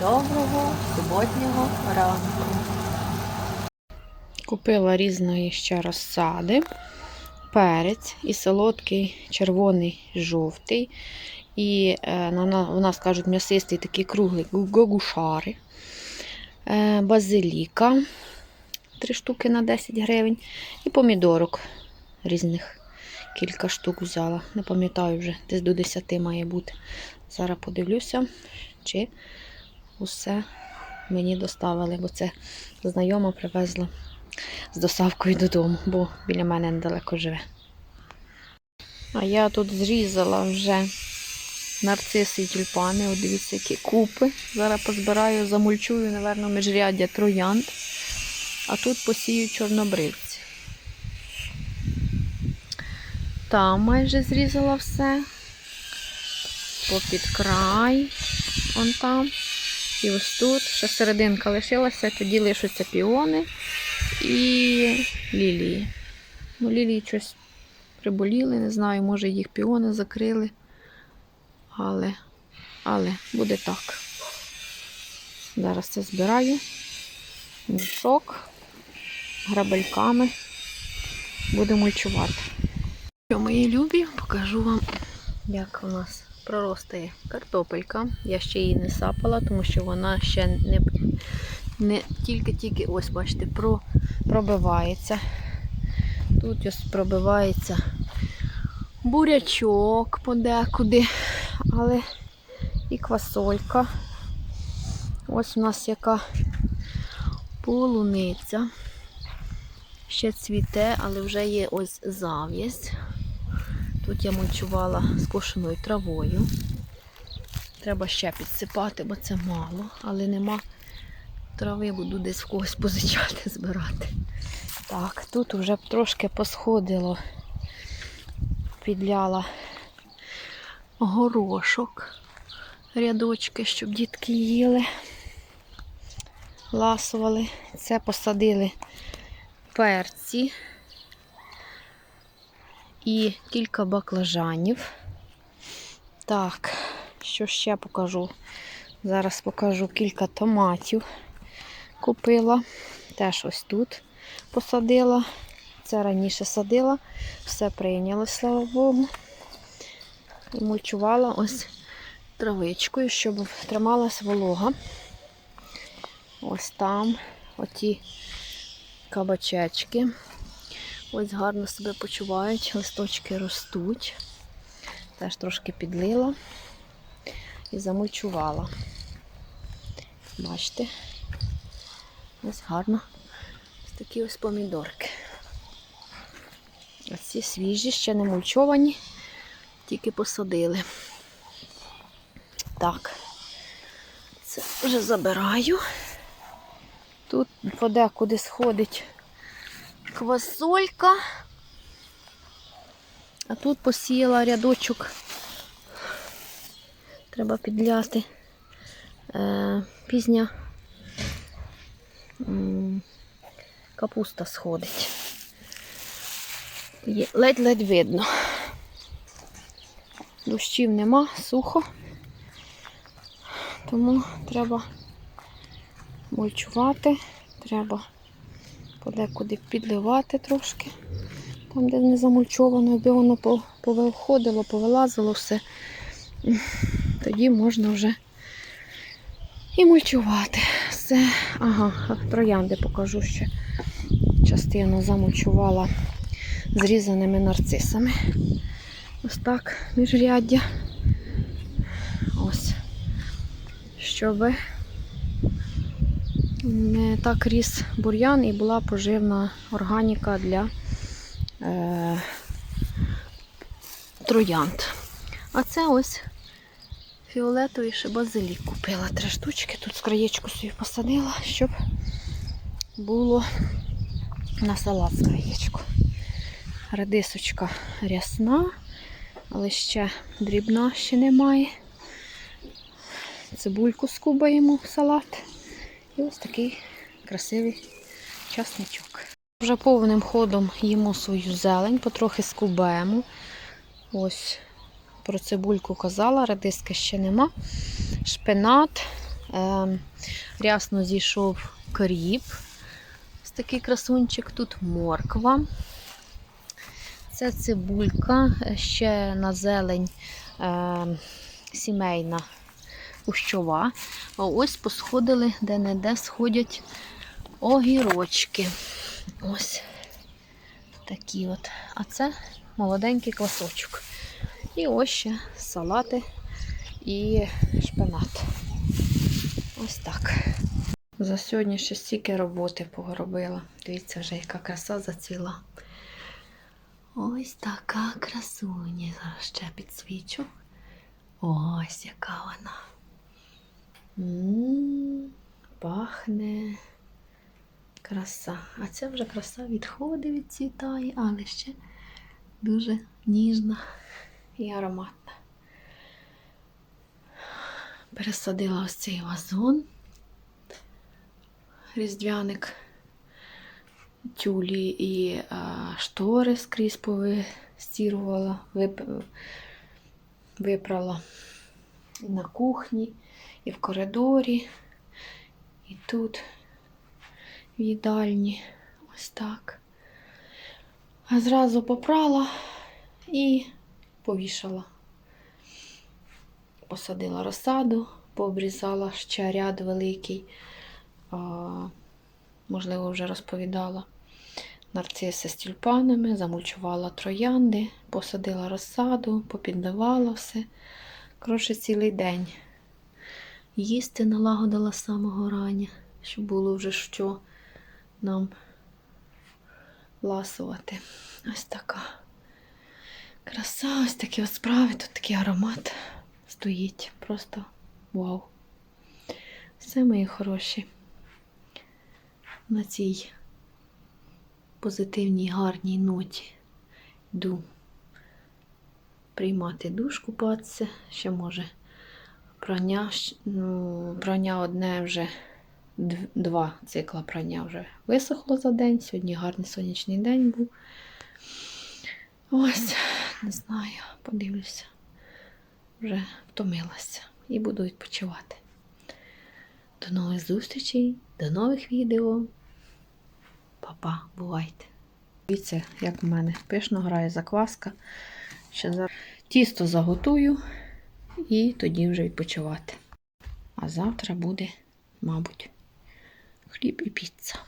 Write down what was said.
Доброго суботнього ранку. Купила різної ще розсади, перець і солодкий, червоний, жовтий. І е, у нас кажуть м'ясистий такий круглий гу- гогушари, е, базиліка 3 штуки на 10 гривень. І помідорок різних кілька штук взяла. Не пам'ятаю вже, десь до 10 має бути. Зараз подивлюся, чи усе мені доставили, бо це знайома привезла з доставкою додому, бо біля мене недалеко живе. А я тут зрізала вже нарциси і тюльпани. От дивіться, які купи. Зараз позбираю, замульчую, напевно, міжряддя троянд. А тут посію чорнобривці. Там майже зрізала все. Попід край. Он там. І ось тут. Ще серединка лишилася, тоді лишаться піони і лілії. Ну, лілії щось приболіли, не знаю, може їх піони закрили. Але, але буде так. Зараз це збираю. Мішок грабельками. Будемо мульчувати. Мої любі, покажу вам, як у нас проростає картопелька. Я ще її не сапала, тому що вона ще не, не тільки-тільки, ось, бачите, про, пробивається. Тут ось пробивається бурячок подекуди, але і квасолька. Ось у нас яка полуниця. Ще цвіте, але вже є ось зав'язь. Тут я мульчувала скошеною травою. Треба ще підсипати, бо це мало, але нема трави, буду десь в когось позичати, збирати. Так, тут вже трошки посходило, підляла горошок, рядочки, щоб дітки їли, ласували. Це посадили перці і кілька баклажанів. Так, що ще покажу? Зараз покажу кілька томатів. Купила. Теж ось тут посадила. Це раніше садила, все прийняло, слава Богу. І мульчувала ось травичкою, щоб трималась волога. Ось там оті кабачечки. Ось гарно себе почувають, листочки ростуть. Теж трошки підлила і замульчувала. Бачите? Ось гарно. Ось такі ось помідорки. Ось ці свіжі, ще не мульчовані, тільки посадили. Так, це вже забираю. Тут подекуди сходить квасолька. А тут посіяла рядочок. Треба підляти. Е, пізня капуста сходить. Ледь-ледь видно. Дощів нема, сухо. Тому треба мульчувати, треба подекуди підливати трошки. Там, де не замульчовано, аби воно повиходило, повилазило все. Тоді можна вже і мульчувати. Все. Ага, троянди покажу ще. Частину замульчувала зрізаними нарцисами. Ось так, міжряддя. Ось. Щоб не так ріс бур'ян і була поживна органіка для е, троянд. А це ось фіолетовий ще базилік купила. Три штучки. Тут з краєчку собі посадила, щоб було на салат з краєчку. Радисочка рясна, але ще дрібна ще немає. Цибульку скубаємо в салат. І ось такий красивий часничок. Вже повним ходом їмо свою зелень, потрохи скубаємо. Ось про цибульку казала, радиски ще нема. Шпинат, Е, рясно зійшов кріп. Ось такий красунчик. Тут морква. Це цибулька, е, ще на зелень е, сімейна кущова. А ось посходили, де-не-де сходять огірочки. Ось такі от. А це молоденький квасочок. І ось ще салати і шпинат. Ось так. За сьогодні ще стільки роботи поробила. Дивіться, вже яка краса зацвіла. Ось така красуня. Зараз ще підсвічу. Ось яка вона. М, Пахне краса. А це вже краса відходить, відцвітає, але ще дуже ніжна і ароматна. Пересадила ось цей вазон. Різдвяник, тюлі і а, штори скрізь повистірувала, вип... випрала на кухні, і в коридорі, і тут, в їдальні. Ось так. А зразу попрала і повішала. Посадила розсаду, пообрізала ще ряд великий. Можливо, вже розповідала. Нарциси з тюльпанами, замульчувала троянди, посадила розсаду, попіддавала все. Коротше, цілий день. Їсти налагодила з самого рання, щоб було вже що нам ласувати. Ось така краса, ось такі от справи, тут такий аромат стоїть. Просто вау. Все мої хороші. На цій позитивній, гарній ноті йду приймати душ, купатися. Ще може прання, ну, прання одне вже два цикла прання вже висохло за день. Сьогодні гарний сонячний день був. Ось, не знаю, подивлюся. Вже втомилася і буду відпочивати. До нових зустрічей, до нових відео. Па-па, бувайте. Дивіться, як в мене пишно грає закваска. Ще зараз тісто заготую і тоді вже відпочивати. А завтра буде, мабуть, хліб і піца.